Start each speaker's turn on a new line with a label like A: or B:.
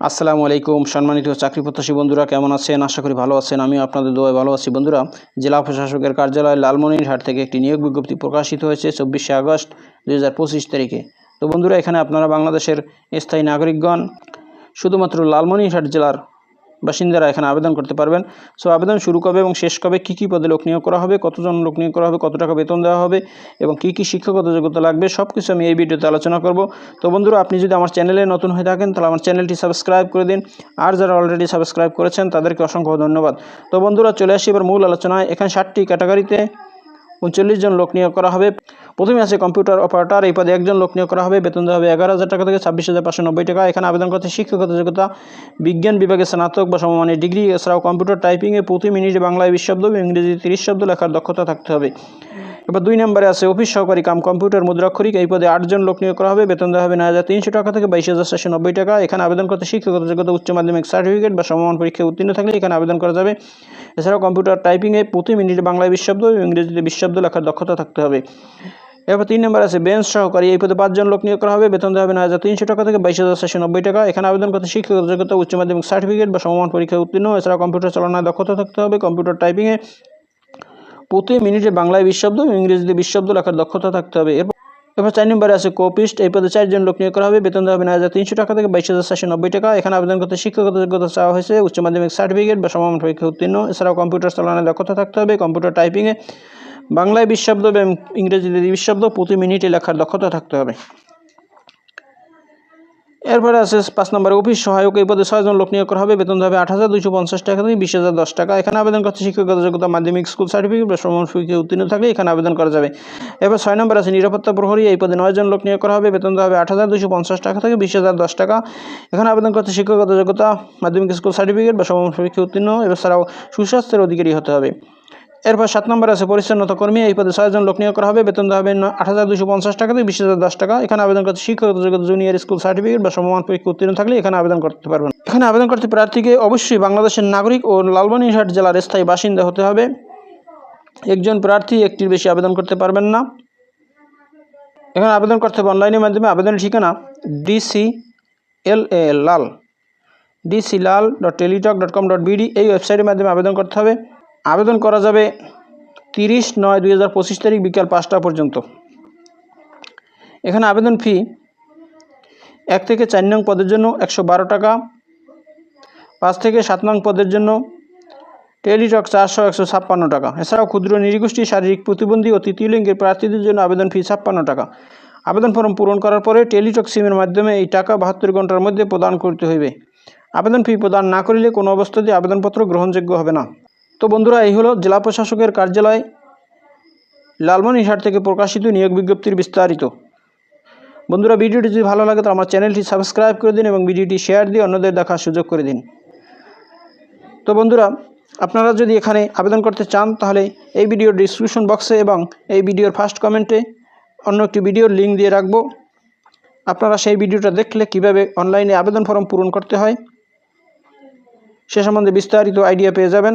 A: আসসালামু আলাইকুম, সম্মানিত চাকরি প্রত্যাশী বন্ধুরা, কেমন আছেন? আশা করি ভালো আছেন। আমি আপনাদের দোয়ায় ভালো আছি। বন্ধুরা, জেলা প্রশাসকের কার্যালয় লালমনিরহাট থেকে একটি নিয়োগ বিজ্ঞপ্তি প্রকাশিত হয়েছে চব্বিশে আগস্ট দুই হাজার পঁচিশ তারিখে। তো বন্ধুরা, এখানে আপনারা বাংলাদেশের স্থায়ী নাগরিকগণ, শুধুমাত্র লালমনিরহাট জেলার বাসিন্দারা এখানে আবেদন করতে পারবেন। সো, আবেদন শুরু কবে এবং শেষ কবে, কী কী পদে লোক নিয়োগ করা হবে, কতজন লোক নিয়োগ করা হবে, কত টাকা বেতন দেওয়া হবে এবং কী কী শিক্ষাগত যোগ্যতা লাগবে সব কিছু আমি এই ভিডিওতে আলোচনা করব। তো বন্ধুরা, আপনি যদি আমার চ্যানেলে নতুন হয়ে থাকেন, তাহলে আমার চ্যানেলটি সাবস্ক্রাইব করে দিন। আর যারা অলরেডি সাবস্ক্রাইব করেছেন, তাদেরকে অসংখ্য ধন্যবাদ। তো বন্ধুরা, চলে আসি এবার মূল আলোচনায়। এখানে ষাটটি ক্যাটাগরিতে উনচল্লিশ জন লোক নিয়োগ করা হবে। প্রথমে আছে কম্পিউটার অপারেটার, এই পদে একজন লোক নিয়োগ করা হবে। বেতন দেওয়া হবে এগারো হাজার টাকা থেকে ছাব্বিশ হাজার পাঁচশো নব্বই টাকা। এখানে আবেদন করতে শিক্ষকতা যোগ্যতা বিজ্ঞান বিভাগে স্নাতক বা সমমানের ডিগ্রি, এছাড়াও কম্পিউটার টাইপিংয়ে প্রতি মিনিটে বাংলায় বিশ শব্দ এবং ইংরেজি তিরিশ শব্দ লেখার দক্ষতা থাকতে হবে। এবার দুই নম্বরে আছে, অফিস সহকারী কাম কম্পিউটার মুদ্রাক্ষরিক, এই পদে আটজন লোক নিয়োগ করা হবে। বেতন দেওয়া হবে নয় হাজার তিনশো টাকা থেকে বাইশ হাজার চারশো নব্বই টাকা। এখানে আবেদন করতে শিক্ষাগত যোগ্যতা, উচ্চ মাধ্যমিক সার্টিফিকেট বা সমমান পরীক্ষায় উত্তীর্ণ থাকলে এখানে আবেদন করা যাবে। এছাড়াও কম্পিউটার টাইপিংয়ে প্রতি মিনিটে বাংলায় বিশ্বব্দ এবং ইংরেজিতে বিশ্বব্দ লেখার দক্ষতা থাকতে হবে। এরপর তিন নম্বর আছে, বেঞ্চ সহকারী, এই পদে পাঁচজন লোক নিয়োগ করা হবে। বেতন দেওয়া হবে নয় হাজার তিনশো টাকা থেকে বাইশ হাজার চারশো নব্বই টাকা। এখানে আবেদন করতে শিক্ষাগত যোগ্যতা, উচ্চ মাধ্যমিক সার্টিফিকেট বা সমমান পরীক্ষায় উত্তীর্ণ। এছাড়া কম্পিউটার চালানোর দক্ষতা থাকতে হবে। কম্পিউটার টাইপিংয়ে প্রতি মিনিটে বাংলায় বিশ শব্দ এবং ইংরেজিতে বিশ শব্দ লেখার দক্ষতা থাকতে হবে। এরপর এরপর চার নম্বরে আছে কোপিস্ট এই পদে চারজন লোক নিয়োগ করা হবে। বেতন দেওয়া হবে নয় হাজার তিনশো টাকা থেকে বাইশ হাজার চারশো নব্বই টাকা। এখানে আবেদন করতে শিক্ষাগত যোগ্যতা চাওয়া হয়েছে। উচ্চ মাধ্যমিক সার্টিফিকেট বা সমান পরীক্ষা উত্তীর্ণ। এছাড়াও কম্পিউটার চালানোর দক্ষতা থাকতে হবে। কম্পিউটার টাইপিংয়ে বাংলায় বিশ শব্দ এবং ইংরেজিতে বিশ শব্দ প্রতি মিনিটে লেখার দক্ষতা থাকতে হবে। এরপরে আছে পাঁচ নম্বরে, অফিস সহায়ক এই পদে ছয়জন লোক নিয়োগ করা হবে। বেতন হবে আট হাজার দুশো পঞ্চাশ টাকা থেকে বিশ হাজার দশ টাকা। এখানে আবেদন করতে শিক্ষাগত যোগ্যতা, মাধ্যমিক, স্কুল সার্টিফিকেট বা ফিকে উত্তীর্ণ থাকলে এখানে আবেদন করা যাবে। এবার ছয় নম্বর আছে নিরাপত্তা প্রহরী, এই পদে নয়জন লোক নিয়োগ করা হবে। বেতন হবে আট হাজার দুশো পঞ্চাশ টাকা থেকে বিশ হাজার দশ টাকা। এখানে আবেদন করতে শিক্ষাগত যোগ্যতা, মাধ্যমিক, স্কুল সার্টিফিকেট বা পরীক্ষা উত্তীর্ণ। ছাড়াও সুস্বাস্থ্যের অধিকারী হতে হবে। এরপর সাত নম্বর আছে, পরিচ্ছন্নতা কর্মী, এই পদে ছয়জন লোক নিয়োগ করা হবে। বেতন দেওয়া হবে আট হাজার দুশো পঞ্চাশ টাকা থেকে বিশ হাজার দশ টাকা। এখানে আবেদন করতে শিক্ষাগত যোগ্যতা জুনিয়র স্কুল সার্টিফিকেট বা সমমান পরীক্ষা উত্তীর্ণ থাকলে এখানে আবেদন করতে পারবেন। এখানে আবেদন করতে প্রার্থীকে অবশ্যই বাংলাদেশের নাগরিক ও লালমনিরহাট জেলার স্থায়ী বাসিন্দা হতে হবে। একজন প্রার্থী একটির বেশি আবেদন করতে পারবেন না। এখানে আবেদন করতে হবে অনলাইনের মাধ্যমে। আবেদনের ঠিকানা ডিসি এল এ লাল ডিসি লাল dot Teletalk dot com dot BD এই ওয়েবসাইটের মাধ্যমে আবেদন করতে হবে। আবেদন করা যাবে তিরিশ নয় দুই হাজার পঁচিশ তারিখ বিকাল পাঁচটা পর্যন্ত। এখানে আবেদন ফি এক থেকে চার নং পদের জন্য একশো বারো টাকা, পাঁচ থেকে সাত নং পদের জন্য টেলিটক চারশো একশো ছাপ্পান্ন টাকা। এছাড়াও ক্ষুদ্র নিরীগোষ্ঠী শারীরিক প্রতিবন্ধী ও তৃতীয় লিঙ্গের প্রার্থীদের জন্য আবেদন ফি ছাপ্পান্ন টাকা। আবেদন ফর্ম পূরণ করার পরে টেলিটক সিমের মাধ্যমে এই টাকা বাহাত্তর ঘণ্টার মধ্যে প্রদান করতে হইবে। আবেদন ফি প্রদান না করিলে কোনো অবস্থাতেই আবেদনপত্র গ্রহণযোগ্য হবে না। তো বন্ধুরা, এই হলো জেলা প্রশাসকের কার্যালয় লালমনিরহাট থেকে প্রকাশিত নিয়োগ বিজ্ঞপ্তির বিস্তারিত। বন্ধুরা, ভিডিওটি যদি ভালো লাগে তো আমার চ্যানেলটি সাবস্ক্রাইব করে দিন এবং ভিডিওটি শেয়ার দিয়ে অন্যদের দেখার সুযোগ করে দিন। তো বন্ধুরা, আপনারা যদি এখানে আবেদন করতে চান, তাহলে এই ভিডিওর ডিসক্রিপশন বক্সে এবং এই ভিডিওর ফার্স্ট কমেন্টে অন্য একটি ভিডিওর লিঙ্ক দিয়ে রাখব। আপনারা সেই ভিডিওটা দেখলে কীভাবে অনলাইনে আবেদন ফর্ম পূরণ করতে হয়, সে সম্বন্ধে বিস্তারিত আইডিয়া পেয়ে যাবেন।